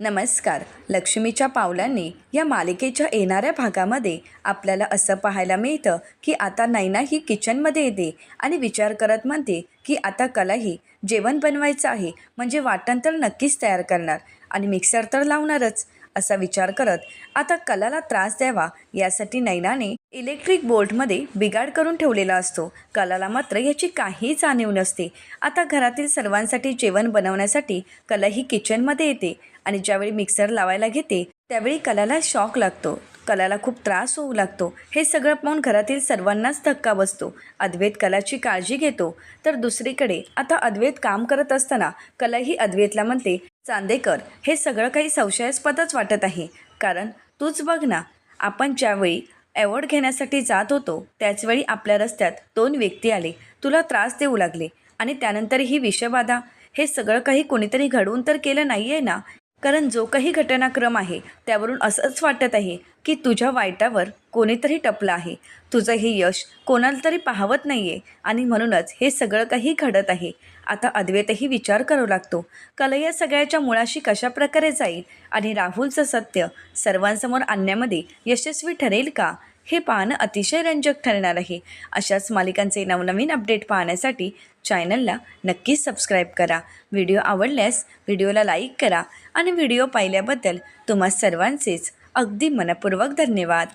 नमस्कार. लक्ष्मीच्या पावलांनी या मालिकेच्या येणाऱ्या भागामध्ये आपल्याला असं पाहायला मिळतं की आता नैना ही किचनमध्ये येते आणि विचार करत म्हणते की आता कलाही जेवण बनवायचं आहे म्हणजे वाटण तर नक्कीच तयार करणार आणि मिक्सर तर लावणारच असा विचार करत आता कलाला त्रास द्यावा यासाठी नैनाने इलेक्ट्रिक बोल्टमध्ये बिगाड करून ठेवलेला असतो. कलाला मात्र याची काही जाणीव नसते. आता घरातील सर्वांसाठी जेवण बनवण्यासाठी कला ही किचनमध्ये येते. आणि ज्यावेळी मिक्सर लावायला घेते त्यावेळी कलाला शॉक लागतो. कलाला खूप त्रास होऊ लागतो. हे सगळं पाहून घरातील सर्वांनाच धक्का बसतो. अद्वैत कलाची काळजी घेतो. तर दुसरीकडे आता अद्वैत काम करत असताना कला ही अद्वैतला म्हणते चांदेकर हे सगळं काही संशयास्पदच वाटत आहे. कारण तूच बघ ना आपण ज्यावेळी अवॉर्ड घेण्यासाठी जात होतो त्याचवेळी आपल्या रस्त्यात दोन व्यक्ती आले. तुला त्रास देऊ लागले. आणि त्यानंतर ही विषबाधा. हे सगळं काही कोणीतरी घडवून तर केलं नाही आहे ना? कारण जो काही घटनाक्रम आहे त्यावरून असंच वाटत आहे की तुझ्या वाईटावर कोणीतरी टपलं आहे. तुझं हे यश कोणाला तरी पाहवत नाही आहे आणि म्हणूनच हे सगळं काही घडत आहे. आता अद्वैतही विचार करू लागतो. कला या सगळ्याच्या मुळाशी कशा प्रकारे जाईल आणि राहुलचं सत्य सर्वांसमोर आणण्यामध्ये यशस्वी ठरेल का? हे पाहणं अतिशय रंजक ठरणार आहे. अशाच मालिकांचे नवनवीन अपडेट पाहण्यासाठी चॅनलला नक्कीच सबस्क्राईब करा. व्हिडिओ आवडल्यास व्हिडिओला लाईक करा आणि व्हिडिओ पाहिल्याबद्दल तुम्हा सर्वांचेच अगदी मनपूर्वक धन्यवाद.